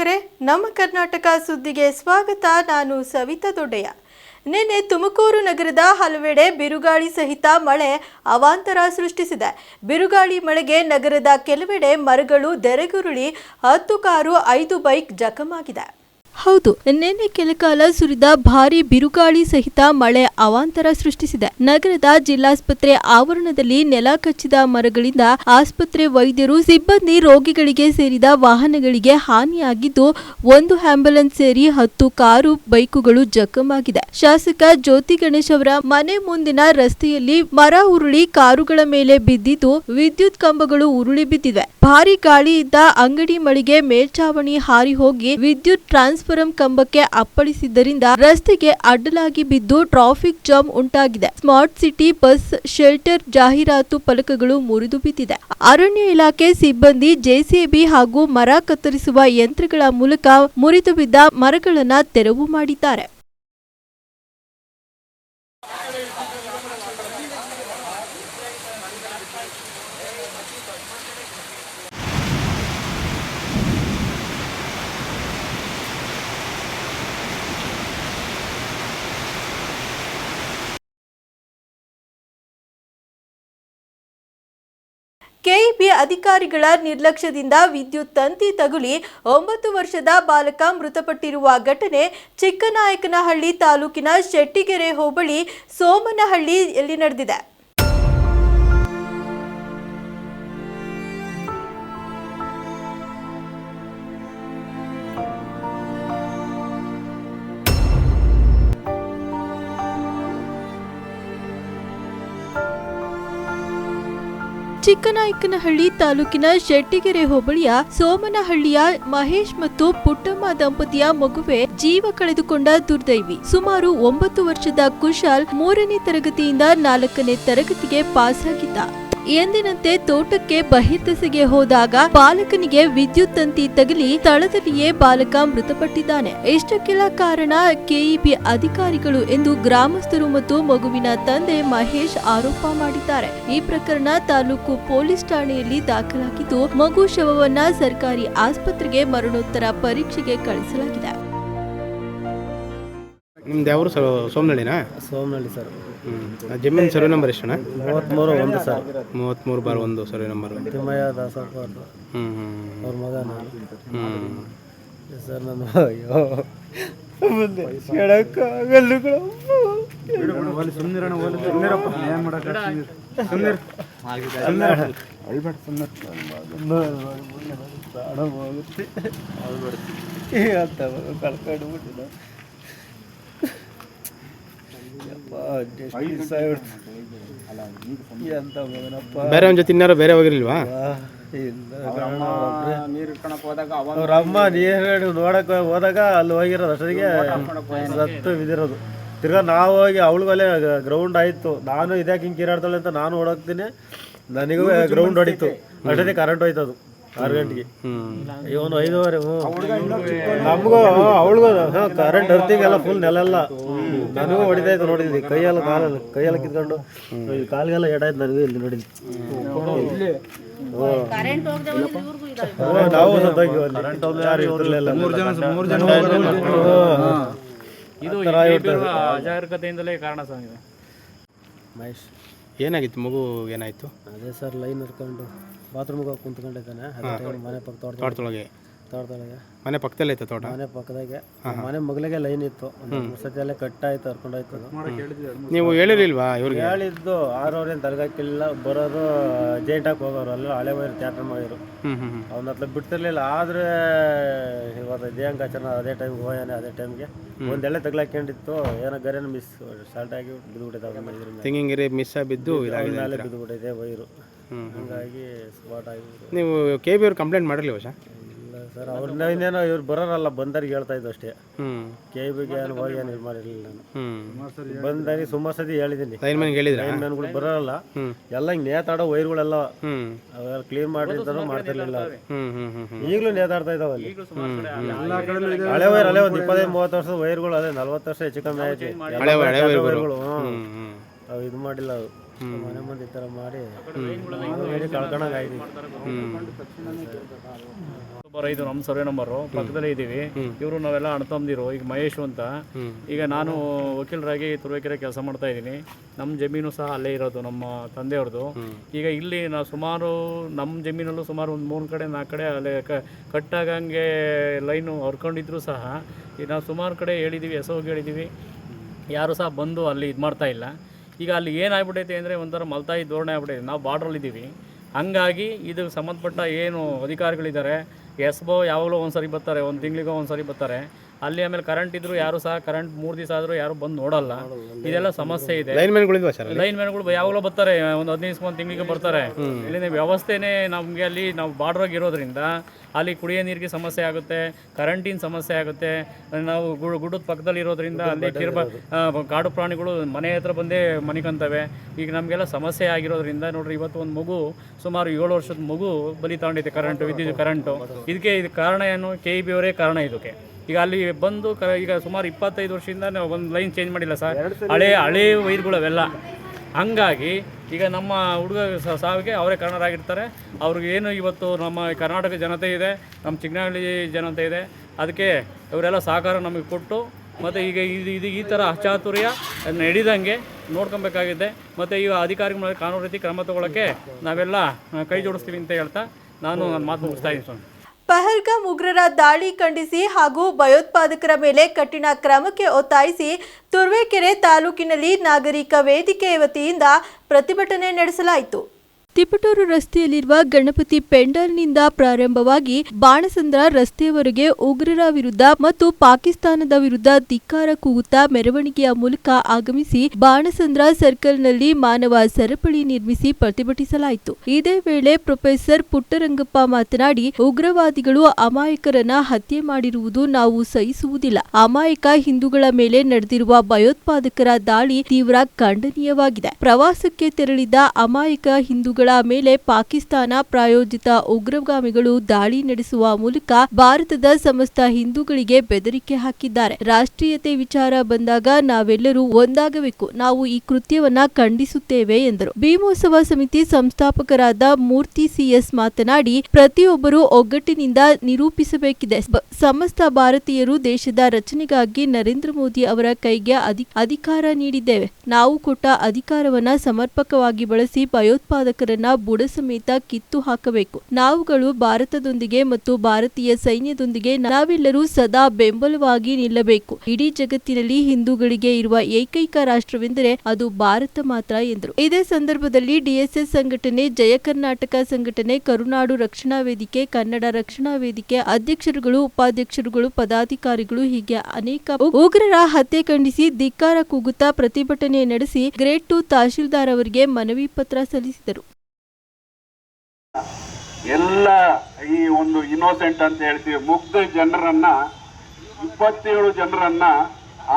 ವೀಕ್ಷಕರೇ, ನಮ್ಮ ಕರ್ನಾಟಕ ಸುದ್ದಿಗೆ ಸ್ವಾಗತ. ನಾನು ಸವಿತಾ ದೊಡ್ಡಯ್ಯ. ನಿನ್ನೆ ತುಮಕೂರು ನಗರದ ಹಲವೆಡೆ ಬಿರುಗಾಳಿ ಸಹಿತ ಮಳೆ ಅವಾಂತರ ಸೃಷ್ಟಿಸಿದೆ. ಬಿರುಗಾಳಿ ಮಳೆಗೆ ನಗರದ ಕೆಲವೆಡೆ ಮರಗಳು, ದೆರೆಗುರುಳಿ, ಹತ್ತು ಕಾರು, ಐದು ಬೈಕ್ ಜಖಮಾಗಿದೆ ಹೌದು, ನಿನ್ನೆ ಕೆಲಕಾಲ ಸುರಿದ ಭಾರಿ ಬಿರುಗಾಳಿ ಸಹಿತ ಮಳೆ ಅವಾಂತರ ಸೃಷ್ಟಿಸಿದೆ. ನಗರದ ಜಿಲ್ಲಾಸ್ಪತ್ರೆ ಆವರಣದಲ್ಲಿ ನೆಲ ಕಚ್ಚಿದ ಮರಗಳಿಂದ ಆಸ್ಪತ್ರೆ ವೈದ್ಯರು ಸಿಬ್ಬಂದಿ ರೋಗಿಗಳಿಗೆ ಸೇರಿದ ವಾಹನಗಳಿಗೆ ಹಾನಿಯಾಗಿದ್ದು, ಒಂದು ಆಂಬ್ಯುಲೆನ್ಸ್ ಸೇರಿ ಹತ್ತು ಕಾರು, ಬೈಕುಗಳು ಜಖಮಾಗಿದೆ ಶಾಸಕ ಜ್ಯೋತಿ ಗಣೇಶ್ ಅವರ ಮನೆ ಮುಂದಿನ ರಸ್ತೆಯಲ್ಲಿ ಮರ ಉರುಳಿ ಕಾರುಗಳ ಮೇಲೆ ಬಿದ್ದಿದ್ದು, ವಿದ್ಯುತ್ ಕಂಬಗಳು ಉರುಳಿ ಬಿದ್ದಿವೆ. ಭಾರಿ ಗಾಳಿಯಿಂದ ಅಂಗಡಿ ಮಳಿಗೆ ಮೇಲ್ಚಾವಣಿ ಹಾರಿ ಹೋಗಿ ವಿದ್ಯುತ್ ಟ್ರಾನ್ಸ್ಫರಂ ಕಂಬಕ್ಕೆ ಅಪ್ಪಳಿಸಿದ್ದರಿಂದ ರಸ್ತೆಗೆ ಅಡ್ಡಲಾಗಿ ಬಿದ್ದು ಟ್ರಾಫಿಕ್ ಜಾಮ್ ಉಂಟಾಗಿದೆ. ಸ್ಮಾರ್ಟ್ ಸಿಟಿ ಬಸ್ ಶೆಲ್ಟರ್ ಜಾಹೀರಾತು ಫಲಕಗಳು ಮುರಿದು ಬಿದ್ದಿದೆ. ಅರಣ್ಯ ಇಲಾಖೆ ಸಿಬ್ಬಂದಿ ಜೆಸಿಬಿ ಹಾಗೂ ಮರ ಕತ್ತರಿಸುವ ಯಂತ್ರಗಳ ಮೂಲಕ ಮುರಿದು ಬಿದ್ದ ಮರಗಳನ್ನ ತೆರವು ಮಾಡಿದ್ದಾರೆ. ಕೆಇಬಿ ಅಧಿಕಾರಿಗಳ ನಿರ್ಲಕ್ಷ್ಯದಿಂದ ವಿದ್ಯುತ್ ತಂತಿ ತಗುಲಿ ಒಂಬತ್ತು ವರ್ಷದ ಬಾಲಕ ಮೃತಪಟ್ಟಿರುವ ಘಟನೆ ಚಿಕ್ಕನಾಯಕನಹಳ್ಳಿ ತಾಲೂಕಿನ ಶೆಟ್ಟಿಗೆರೆ ಹೋಬಳಿ ಸೋಮನಹಳ್ಳಿಯಲ್ಲಿ ನಡೆದಿದೆ. ಚಿಕ್ಕನಾಯಕನಹಳ್ಳಿ ತಾಲೂಕಿನ ಶೆಟ್ಟಿಗೆರೆ ಹೋಬಳಿಯ ಸೋಮನಹಳ್ಳಿಯ ಮಹೇಶ್ ಮತ್ತು ಪುಟ್ಟಮ್ಮ ದಂಪತಿಯ ಮಗುವೆ ಜೀವ ಕಳೆದುಕೊಂಡ ದುರ್ದೈವಿ. ಸುಮಾರು ಒಂಬತ್ತು ವರ್ಷದ ಕುಶಾಲ್ ಮೂರನೇ ತರಗತಿಯಿಂದ ನಾಲ್ಕನೇ ತರಗತಿಗೆ ಪಾಸ್ ಆಗಿದ್ದ ಎಂದಿನಂತೆ ತೋಟಕ್ಕೆ ಬಹಿರ್ದೆಸೆಗೆ ಹೋದಾಗ ಬಾಲಕನಿಗೆ ವಿದ್ಯುತ್ ತಂತಿ ತಗಲಿ ಸ್ಥಳದಲ್ಲಿಯೇ ಬಾಲಕ ಮೃತಪಟ್ಟಿದ್ದಾನೆ. ಇಷ್ಟಕ್ಕೆಲ್ಲ ಕಾರಣ ಕೆಇಬಿ ಅಧಿಕಾರಿಗಳು ಎಂದು ಗ್ರಾಮಸ್ಥರು ಮತ್ತು ಮಗುವಿನ ತಂದೆ ಮಹೇಶ್ ಆರೋಪ ಮಾಡಿದ್ದಾರೆ. ಈ ಪ್ರಕರಣ ತಾಲೂಕು ಪೊಲೀಸ್ ಠಾಣೆಯಲ್ಲಿ ದಾಖಲಾಗಿದ್ದು, ಮಗು ಶವವನ್ನ ಸರ್ಕಾರಿ ಆಸ್ಪತ್ರೆಗೆ ಮರಣೋತ್ತರ ಪರೀಕ್ಷೆಗೆ ಕಳಿಸಲಾಗಿದೆ. ನಿಮ್ದು ಯಾವ ಊರು ಸರ್ ಸೋಮನಹಳ್ಳಿನಾ ಸೋಮನಹಳ್ಳಿ ಸರ್. ಹ್ಞೂ ಜಮೀನು ಸರ್ವೆ ನಂಬರ್ ಎಷ್ಟಣ್ಣ? ಮೂವತ್ತ್ಮೂರು ಒಂದು ಸರ್. ಮೂವತ್ತ್ಮೂರು ಬಾರ್ ಒಂದು ಸರ್ವೆ ನಂಬರ್. ತಿಮ್ಮಯ್ಯ ದಾಸಪ್ಪ ಅವ್ರದ್ದು. ಹ್ಞೂ ಹ್ಞೂ ಅವ್ರ ಮಗ ನಾನು. ಹ್ಞೂ ಸರ್ ನನ್ನ ಅಯ್ಯೋ. ಮುಂದೆ ಹೇಳಕ್ಕಾಗಲ್ಲ ಅಂತ ಕಳ್ಕೊಂಡು ಬಿಟ್ಟಿದ್ದ ಯಪ್ಪ, ಎಷ್ಟು ದಿವ್ಸ ಆಯ್ತು. ಎಂತ ಮಗನಪ್ಪ ಬೇರೆ ಒಂದು ಜೊತೆ ಇನ್ನಾರು ಬೇರೆ ಹೋಗಿರ್ಲಿಲ್ವಾ? ಅವ್ರ ಅಮ್ಮ ನೀರು ನೋಡಕ್ ಹೋದಾಗ ಅಲ್ಲಿ ಹೋಗಿರೋದು ಅಷ್ಟೊತ್ತಿಗೆ ಸತ್ತು ಬಿದ್ದಿರೋದು. ತಿರ್ಗಾ ನಾವು ಹೋಗಿ ಅವಳಿಗಲ್ಲೇ ಗ್ರೌಂಡ್ ಆಯ್ತು. ನಾನು ಇದ್ಯಾಕೆ ಹಿಂಗೆ ಕಿರಾಡ್ತಾಳೆ ಅಂತ ನಾನು ಓಡೋಗ್ತೀನಿ ನನಗೂ ಗ್ರೌಂಡ್ ಹೊಡಿತು. ಅಷ್ಟೊತ್ತಿಗೆ ಕರೆಂಟ್ ಹೋಯ್ತದು. ಅದು ಆರು ಗಂಟೆಗೆ. ಇವನು ಐದುವರೆ ನಮಗೂ ಅವಳಿಗೂ ಹಾಂ ಕರೆಂಟ್ ಅರ್ತಿಂಗ್ ಎಲ್ಲ ಫುಲ್ ನೆಲೆಲ್ಲ ನನಗೂ ಹೊಡಿತಾ ಇತ್ತು ನೋಡಿದ್ವಿ ಕೈಯೆಲ್ಲ ಕಾಲಲ್ಲಿ ಕೈಯೆಲ್ಲ ಕಿತ್ಕೊಂಡು. ಕಾಲಿಗೆಲ್ಲ ಎಡಾಯ್ತು ನನಗೂ ಇಲ್ಲಿ ನೋಡಿದ್ವಿ. ನಾವು ಸತ್ತೋಗಿವಿ ಅಲ್ಲಿ. ಯಾರು ಇರ್ತಿರ್ಲಿಲ್ಲ. ಇದು. ಅಜಾಗರೂಕತೆಯಿಂದಲೇ ಕಾರಣ ಮಹೇಶ್. ಏನಾಗಿತ್ತು ಮಗು ಏನಾಯಿತು? ಅದೇ ಸರ್ ಲೈನ್ ಹಿಡ್ಕೊಂಡು ಬಾತ್ರೂಮ್ಗೆ ಹೋಗಿ ಕುಂತ್ಕೊಂಡಿದ್ದಾನೆ. ಅದೇ ಮನೆ ಪಕ್ಕ ತೋಟ ತೋಟದೊಳಗೆ. ತೋಟದೊಳಗೆ. ಮನೆ ಪಕ್ಕದಲ್ಲೇ ಐತೆ ತೋಟ? ಮನೆ ಪಕ್ಕದಾಗೆ. ಮನೆ ಮಗಳಿಗೆ ಲೈನ್ ಇತ್ತು. ಒಂದು ಕಟ್ ಆಯ್ತು ಅಲ್ಲೇ ಕಟ್ಟಾಯ್ತು ಹರ್ಕೊಂಡೋಯ್ತು ಅದು. ನೀವು ಹೇಳಿರಿಲ್ವಾ ಇವ್ರಿಗೆ? ಹೇಳಿದ್ದು ಆರವ್ರೇನು ತಲೆಗಾಕಿಲ್ಲ ಜೈಂಟ್ ಜೈಂಟಾಗಿ ಹೋಗೋರು ಅಲ್ಲ ಹಳೆ ವೈರ್ ಥಿಯೇಟರ್ ಮಾಡಿರು ಹ್ಞೂ ಹ್ಞೂ ಹ್ಞೂ ಅವ್ನ ಹತ್ರ ಬಿಡ್ತಿರ್ಲಿಲ್ಲ. ಆದರೆ ಇವತ್ತು ಚೆನ್ನ ಅದೇ ಟೈಮ್ ಹೋಯಾನೆ ಅದೇ ಟೈಮ್ಗೆ ಒಂದೆಳೆ ತಗ್ಲಾಕೊಂಡಿತ್ತು ಏನೋ ಗರೇನ ಮಿಸ್ ಸ್ಟಾರ್ಟ್ ಆಗಿ ಬಿದ್ದುಬಿಟ್ಟಿದೆ ಅವ್ನ ಇದ್ರ ಮೇಲೆ ತೆಂಗಿನಗೆರೆ ಮಿಸ್ ಬಿದ್ದು ಬಿಟ್ಟಿದೆ ಇದಾಗಿದೆ ಮೇಲೆ ಬಿದ್ದುಬಿಟ್ಟಿದೆ ವೈರು. ಹಂಗಾಗಿ ಸ್ಪಾಟ್ ಆಗಿ ನೀವು ಕೆ ಬಿ ಅವ್ರು ಕಂಪ್ಲೇಂಟ್ ಮಾಡಿರಲಿ ವಶ ಇಲ್ಲ ಸರ್ ಅವ್ರನ್ನ ಇನ್ನೇನೋ ಇವ್ರು ಬರೋರಲ್ಲ ಬಂದರಿಗೆ ಹೇಳ್ತಾ ಇದ್ದು ಅಷ್ಟೇ. ಹ್ಞೂ ಕೆ ಬಿಗೆ ಏನು ಹೋಗಿ ಏನು ಇದು ಮಾಡಿರಲಿಲ್ಲ ನಾನು. ಬಂದರಿ ಬಂದಾಗಿ ಸುಮಾರು ಸತಿ ಹೇಳಿದ್ದೀನಿ. ಲೈನ್ ಮನೆಗೆ ಹೇಳಿದ್ರಾ? ಲೈನ್ಮ್ಯಾನ್ಗಳು ಬರೋರಲ್ಲ. ಎಲ್ಲ ಹಿಂಗೆ ನೇತಾಡೋ ವೈರ್ಗಳೆಲ್ಲ ಅವೆಲ್ಲ ಕ್ಲೀನ್ ಮಾಡಿರ್ತಾರೋ ಮಾಡ್ತಿರ್ಲಿಲ್ಲ. ಅವ್ರು. ಹ್ಞೂ ಹ್ಞೂ ಹ್ಞೂ ಹ್ಞೂ ಈಗಲೂ ನೇತಾಡ್ತಾ ಇದಾವೆ ಅಲ್ಲಿ. ಹಳೆ ವೈರ್ ಹಳೆ ಒಂದು ಇಪ್ಪತ್ತೈದು ಮೂವತ್ತು ವರ್ಷದ ವೈರ್ಗಳು ಅದೇ ನಲ್ವತ್ತು ವರ್ಷ ಹೆಚ್ಚು ಕಮ್ಮಿ ಆಯ್ತು. ಹಳೆ ವೈರ್ಗಳು. ವೈರ್ಗಳು ಹ್ಞೂ ಹ್ಞೂ ಹ್ಞೂ ಅವು ಇದು ಮಾಡಿಲ್ಲ ಅವು. ಮನೆ ಮುಂದೆ ಈ ಥರ ಮಾಡಿ ಆಯ್ತು ಐದು ನಮ್ಮ ಸರ್ವೆ ನಂಬರು. ಪಕ್ಕದಲ್ಲೇ ಇದ್ದೀವಿ. ಇವರು ನಾವೆಲ್ಲ ಅಣ್ತಂದಿರು ಈಗ ಮಹೇಶ್ ಅಂತ. ಈಗ ನಾನು ವಕೀಲರಾಗಿ ತುರುವೇಕೆರೆ ಕೆಲಸ ಮಾಡ್ತಾ ಇದ್ದೀನಿ. ನಮ್ಮ ಜಮೀನು ಸಹ ಅಲ್ಲೇ ಇರೋದು ನಮ್ಮ ತಂದೆಯವ್ರದ್ದು. ಈಗ ಇಲ್ಲಿ ನಾವು ಸುಮಾರು ನಮ್ಮ ಜಮೀನಲ್ಲೂ ಸುಮಾರು ಒಂದು ಮೂರು ಕಡೆ ನಾಲ್ಕು ಕಡೆ ಅಲ್ಲೇ ಕ ಕಟ್ಟಾಗಂಗೆ ಲೈನು ಹೊರ್ಕೊಂಡಿದ್ರು ಸಹ. ಈಗ ನಾವು ಸುಮಾರು ಕಡೆ ಹೇಳಿದ್ದೀವಿ ಹೆಸರು ಹೇಳಿದ್ದೀವಿ ಯಾರು ಸಹ ಬಂದು ಅಲ್ಲಿ ಇದು ಮಾಡ್ತಾ ಇಲ್ಲ. ಈಗ ಅಲ್ಲಿ ಏನಾಗ್ಬಿಟ್ಟೈತೆ ಅಂದರೆ ಒಂಥರ ಮಲ್ತಾಯಿ ಧೋರಣೆ ಆಗ್ಬಿಟ್ಟೈತೆ. ನಾವು ಬಾರ್ಡ್ರಲ್ಲಿದ್ದೀವಿ ಹಂಗಾಗಿ ಇದು ಸಂಬಂಧಪಟ್ಟ ಏನು ಅಧಿಕಾರಿಗಳಿದ್ದಾರೆ, ಎಸ್ ಬೋ ಯಾವಾಗಲೂ ಒಂದು ಸರಿ ಬರ್ತಾರೆ, ಒಂದು ತಿಂಗಳಿಗೋ ಒಂದು ಸರಿ ಬರ್ತಾರೆ. ಅಲ್ಲಿ ಆಮೇಲೆ ಕರೆಂಟ್ ಇದ್ರು ಯಾರು ಸಹ ಕರೆಂಟ್ ಮೂರು ದಿವಸ ಆದರೂ ಯಾರು ಬಂದು ನೋಡಲ್ಲ. ಇದೆಲ್ಲ ಸಮಸ್ಯೆ ಇದೆ. ಲೈನ್ ಮ್ಯಾನ್ಗಳು ಯಾವಾಗಲೂ ಬರ್ತಾರೆ. ಒಂದು ಹದಿನೈದು ಒಂದು ತಿಂಗಳಿಗೆ ಬರ್ತಾರೆ. ಇಲ್ಲಿನ ವ್ಯವಸ್ಥೆನೇ ನಮಗೆ ಅಲ್ಲಿ ನಾವು ಬಾರ್ಡ್ರಾಗಿ ಇರೋದ್ರಿಂದ ಅಲ್ಲಿ ಕುಡಿಯೋ ನೀರಿಗೆ ಸಮಸ್ಯೆ ಆಗುತ್ತೆ ಕರೆಂಟಿನ ಸಮಸ್ಯೆ ಆಗುತ್ತೆ. ನಾವು ಗು ಗುಡ್ಡದ ಪಕ್ಕದಲ್ಲಿ ಇರೋದ್ರಿಂದ ಅಲ್ಲಿ ಕಿರ್ಬ ಕಾಡು ಪ್ರಾಣಿಗಳು ಮನೆ ಹತ್ರ ಬಂದೇ ಮನಿಕಂತವೆ. ಈಗ ನಮಗೆಲ್ಲ ಸಮಸ್ಯೆ ಆಗಿರೋದ್ರಿಂದ ನೋಡ್ರಿ ಇವತ್ತು ಒಂದು ಮಗು ಸುಮಾರು ಏಳು ವರ್ಷದ ಮಗು ಬಲಿ ತಗೊಂಡೈತೆ ಕರೆಂಟು ವಿದ್ಯುತ್ ಕರೆಂಟು ಇದಕ್ಕೆ ಇದು ಕಾರಣ ಏನು? ಕೆ ಇ ಬಿ ಅವರೇ ಕಾರಣ ಇದಕ್ಕೆ. ಈಗ ಅಲ್ಲಿ ಬಂದು ಕ ಈಗ ಸುಮಾರು ಇಪ್ಪತ್ತೈದು ವರ್ಷದಿಂದ ನಾವು ಒಂದು ಲೈನ್ ಚೇಂಜ್ ಮಾಡಿಲ್ಲ ಸರ್. ಹಳೆ ಹಳೆ ವೈರ್ಗಳು ಅವೆಲ್ಲ ಹಂಗಾಗಿ ಈಗ ನಮ್ಮ ಹುಡುಗ ಸಾವಿಗೆ ಅವರೇ ಕಾರಣರಾಗಿರ್ತಾರೆ. ಅವ್ರಿಗೆ ಏನು ಇವತ್ತು ನಮ್ಮ ಕರ್ನಾಟಕ ಜನತೆ ಇದೆ ನಮ್ಮ ಚಿಕ್ಕನಹಳ್ಳಿ ಜನತೆ ಇದೆ. ಅದಕ್ಕೆ ಇವರೆಲ್ಲ ಸಹಕಾರ ನಮಗೆ ಕೊಟ್ಟು ಮತ್ತು ಈಗ ಇದು ಇದು ಈ ಥರ ಅಚಾತುರ್ಯ ನಡೆದಂಗೆ ನೋಡ್ಕೊಬೇಕಾಗಿದೆ. ಮತ್ತು ಈ ಅಧಿಕಾರಿಗಳ ಕಾನೂನು ರೀತಿ ಕ್ರಮ ತಗೊಳ್ಳೋಕ್ಕೆ ನಾವೆಲ್ಲ ಕೈ ಜೋಡಿಸ್ತೀವಿ ಅಂತ ಹೇಳ್ತಾ ನಾನು ನನ್ನ ಮಾತು ಮುಗಿಸ್ತಾ ಇದ್ದೀನಿ ಸ್ವಾಮಿ. ಪಹಲ್ಗಾಮ್ ಉಗ್ರರ ದಾಳಿ ಖಂಡಿಸಿ ಹಾಗೂ ಭಯೋತ್ಪಾದಕರ ಮೇಲೆ ಕಠಿಣ ಕ್ರಮಕ್ಕೆ ಒತ್ತಾಯಿಸಿ ತುರ್ವೇಕೆರೆ ತಾಲೂಕಿನಲ್ಲಿ ನಾಗರಿಕ ವೇದಿಕೆ ವತಿಯಿಂದ ಪ್ರತಿಭಟನೆ ನಡೆಸಲಾಯಿತು. ತಿಪಟೂರು ರಸ್ತೆಯಲ್ಲಿರುವ ಗಣಪತಿ ಪೆಂಡಲ್ನಿಂದ ಪ್ರಾರಂಭವಾಗಿ ಬಾಣಸಂದ್ರ ರಸ್ತೆಯವರೆಗೆ ಉಗ್ರರ ವಿರುದ್ಧ ಮತ್ತು ಪಾಕಿಸ್ತಾನದ ವಿರುದ್ಧ ಧಿಕ್ಕಾರ ಕೂಗುತ್ತಾ ಮೆರವಣಿಗೆಯ ಮೂಲಕ ಆಗಮಿಸಿ ಬಾಣಸಂದ್ರ ಸರ್ಕಲ್ನಲ್ಲಿ ಮಾನವ ಸರಪಳಿ ನಿರ್ಮಿಸಿ ಪ್ರತಿಭಟಿಸಲಾಯಿತು. ಇದೇ ವೇಳೆ ಪ್ರೊಫೆಸರ್ ಪುಟ್ಟರಂಗಪ್ಪ ಮಾತನಾಡಿ, ಉಗ್ರವಾದಿಗಳು ಅಮಾಯಕರನ್ನ ಹತ್ಯೆ ಮಾಡಿರುವುದು ನಾವು ಸಹಿಸುವುದಿಲ್ಲ. ಅಮಾಯಕ ಹಿಂದೂಗಳ ಮೇಲೆ ನಡೆದಿರುವ ಭಯೋತ್ಪಾದಕರ ದಾಳಿ ತೀವ್ರ ಖಂಡನೀಯವಾಗಿದೆ. ಪ್ರವಾಸಕ್ಕೆ ತೆರಳಿದ್ದ ಅಮಾಯಕ ಹಿಂದೂಗಳ ಮೇಲೆ ಪಾಕಿಸ್ತಾನ ಪ್ರಾಯೋಜಿತ ಉಗ್ರಗಾಮಿಗಳು ದಾಳಿ ನಡೆಸುವ ಮೂಲಕ ಭಾರತದ ಸಮಸ್ತ ಹಿಂದೂಗಳಿಗೆ ಬೆದರಿಕೆ ಹಾಕಿದ್ದಾರೆ. ರಾಷ್ಟ್ರೀಯತೆ ವಿಚಾರ ಬಂದಾಗ ನಾವೆಲ್ಲರೂ ಒಂದಾಗಬೇಕು. ನಾವು ಈ ಕೃತ್ಯವನ್ನ ಖಂಡಿಸುತ್ತೇವೆ ಎಂದರು. ಭೀಮೋತ್ಸವ ಸಮಿತಿ ಸಂಸ್ಥಾಪಕರಾದ ಮೂರ್ತಿ ಸಿಎಸ್ ಮಾತನಾಡಿ, ಪ್ರತಿಯೊಬ್ಬರು ಒಗ್ಗಟ್ಟಿನಿಂದ ನಿರೂಪಿಸಬೇಕಿದೆ. ಸಮಸ್ತ ಭಾರತೀಯರು ದೇಶದ ರಚನೆಗಾಗಿ ನರೇಂದ್ರ ಮೋದಿ ಅವರ ಕೈಗೆ ಅಧಿ- ಅಧಿಕಾರ ನೀಡಿದ್ದೇವೆ. ನಾವು ಕೊಟ್ಟ ಅಧಿಕಾರವನ್ನ ಸಮರ್ಪಕವಾಗಿ ಬಳಸಿ ಭಯೋತ್ಪಾದಕರನ್ನ ಬುಡ ಸಮೇತ ಕಿತ್ತು ಹಾಕಬೇಕು. ನಾವುಗಳು ಭಾರತದೊಂದಿಗೆ ಮತ್ತು ಭಾರತೀಯ ಸೈನ್ಯದೊಂದಿಗೆ ನಾವೆಲ್ಲರೂ ಸದಾ ಬೆಂಬಲವಾಗಿ ನಿಲ್ಲಬೇಕು. ಇಡೀ ಜಗತ್ತಿನಲ್ಲಿ ಹಿಂದೂಗಳಿಗೆ ಇರುವ ಏಕೈಕ ರಾಷ್ಟ್ರವೆಂದರೆ ಅದು ಭಾರತ ಮಾತ್ರ ಎಂದರು. ಇದೇ ಸಂದರ್ಭದಲ್ಲಿ ಡಿಎಸ್ಎಸ್ ಸಂಘಟನೆ, ಜಯ ಕರ್ನಾಟಕ ಸಂಘಟನೆ, ಕರುನಾಡು ರಕ್ಷಣಾ ವೇದಿಕೆ, ಕನ್ನಡ ರಕ್ಷಣಾ ವೇದಿಕೆ, ಅಧ್ಯಕ್ಷರುಗಳು, ಉಪಾಧ್ಯಕ್ಷರುಗಳು, ಪದಾಧಿಕಾರಿಗಳು ಹೀಗೆ ಅನೇಕ ಉಗ್ರರ ಹತ್ಯೆ ಖಂಡಿಸಿ ಧಿಕ್ಕಾರ ಕೂಗುತ್ತಾ ಪ್ರತಿಭಟನೆ ನಡೆಸಿ ಗ್ರೇಟ್ ಟು ತಹಶೀಲ್ದಾರ್ ಅವರಿಗೆ ಮನವಿ ಪತ್ರ ಸಲ್ಲಿಸಿದರು. ಎಲ್ಲ ಈ ಒಂದು ಇನ್ನೋಸೆಂಟ್ ಅಂತ ಹೇಳ್ತೀವಿ, ಮುಗ್ಧ ಜನರನ್ನ, ಇಪ್ಪತ್ತೇಳು ಜನರನ್ನ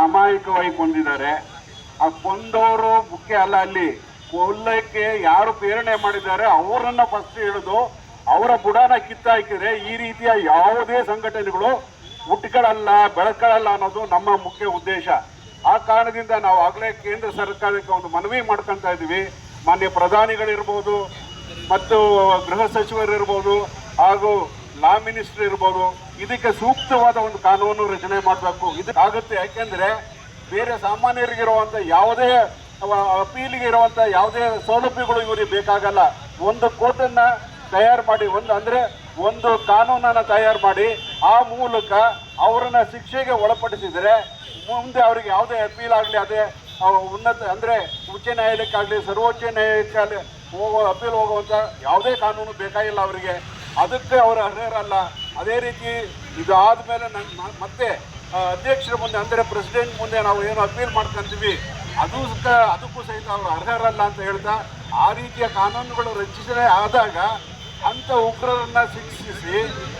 ಅಮಾಯಕವಾಗಿ ಕೊಂದಿದ್ದಾರೆ. ಆ ಕೊಂದವರು ಮುಖ್ಯ ಅಲ್ಲ ಅಲ್ಲಿ, ಕೊಲ್ಲಕ್ಕೆ ಯಾರು ಪ್ರೇರಣೆ ಮಾಡಿದ್ದಾರೆ ಅವರನ್ನ ಫಸ್ಟ್ ಹಿಡಿದು ಅವರ ಬುಡಾನ ಕಿತ್ತಾಕಿದ್ರೆ ಈ ರೀತಿಯ ಯಾವುದೇ ಸಂಘಟನೆಗಳು ಹುಟ್ಕೊಳ್ಳಲ್ಲ ಬೆಳಕಳಲ್ಲ ಅನ್ನೋದು ನಮ್ಮ ಮುಖ್ಯ ಉದ್ದೇಶ. ಆ ಕಾರಣದಿಂದ ನಾವು ಆಗಲೇ ಕೇಂದ್ರ ಸರ್ಕಾರಕ್ಕೆ ಒಂದು ಮನವಿ ಮಾಡ್ಕೊಂತ ಇದ್ದೀವಿ. ಮಾನ್ಯ ಪ್ರಧಾನಿಗಳಿರ್ಬೋದು ಮತ್ತು ಗೃಹ ಸಚಿವರಿರ್ಬೋದು ಹಾಗೂ ಲಾ ಮಿನಿಸ್ಟರ್ ಇರ್ಬೋದು, ಇದಕ್ಕೆ ಸೂಕ್ತವಾದ ಒಂದು ಕಾನೂನು ರಚನೆ ಮಾಡಬೇಕು. ಇದಕ್ಕಾಗುತ್ತೆ ಯಾಕೆಂದ್ರೆ ಬೇರೆ ಸಾಮಾನ್ಯರಿಗಿರುವಂಥ ಯಾವುದೇ ಅಪೀಲಿಗೆ ಇರುವಂಥ ಯಾವುದೇ ಸೌಲಭ್ಯಗಳು ಇವರಿಗೆ ಬೇಕಾಗಲ್ಲ. ಒಂದು ಕೋರ್ಟನ್ನ ತಯಾರು ಮಾಡಿ, ಒಂದು ಅಂದ್ರೆ ಒಂದು ಕಾನೂನನ್ನ ತಯಾರು ಮಾಡಿ, ಆ ಮೂಲಕ ಅವರನ್ನ ಶಿಕ್ಷೆಗೆ ಒಳಪಡಿಸಿದರೆ ಮುಂದೆ ಅವರಿಗೆ ಯಾವುದೇ ಅಪೀಲ್ ಆಗಲಿ, ಅದೇ ಉನ್ನತ, ಅಂದ್ರೆ ಉಚ್ಚ ನ್ಯಾಯಾಲಯಕ್ಕಾಗಲಿ, ಸರ್ವೋಚ್ಚ ನ್ಯಾಯಾಲಯಕ್ಕಾಗಲಿ ಹೋಗೋ ಅಪೀಲ್ ಹೋಗುವಂತ ಯಾವುದೇ ಕಾನೂನು ಬೇಕಾಗಿಲ್ಲ ಅವರಿಗೆ. ಅದಕ್ಕೆ ಅವರು ಅರ್ಹರಲ್ಲ. ಅದೇ ರೀತಿ ಇದಾದ ಮೇಲೆ ನನ್ನ ಮತ್ತೆ ಅಧ್ಯಕ್ಷರ ಮುಂದೆ, ಅಂದರೆ ಪ್ರೆಸಿಡೆಂಟ್ ಮುಂದೆ ನಾವು ಏನು ಅಪೀಲ್ ಮಾಡ್ಕೊಂತೀವಿ, ಅದು ಅದಕ್ಕೂ ಸಹಿತ ಅವರು ಅರ್ಹರಲ್ಲ ಅಂತ ಹೇಳ್ತಾ, ಆ ರೀತಿಯ ಕಾನೂನುಗಳು ರಚಿಸಲೇ ಆದಾಗ ಅಂತ ಉಗ್ರರನ್ನು ಶಿಕ್ಷಿಸಿ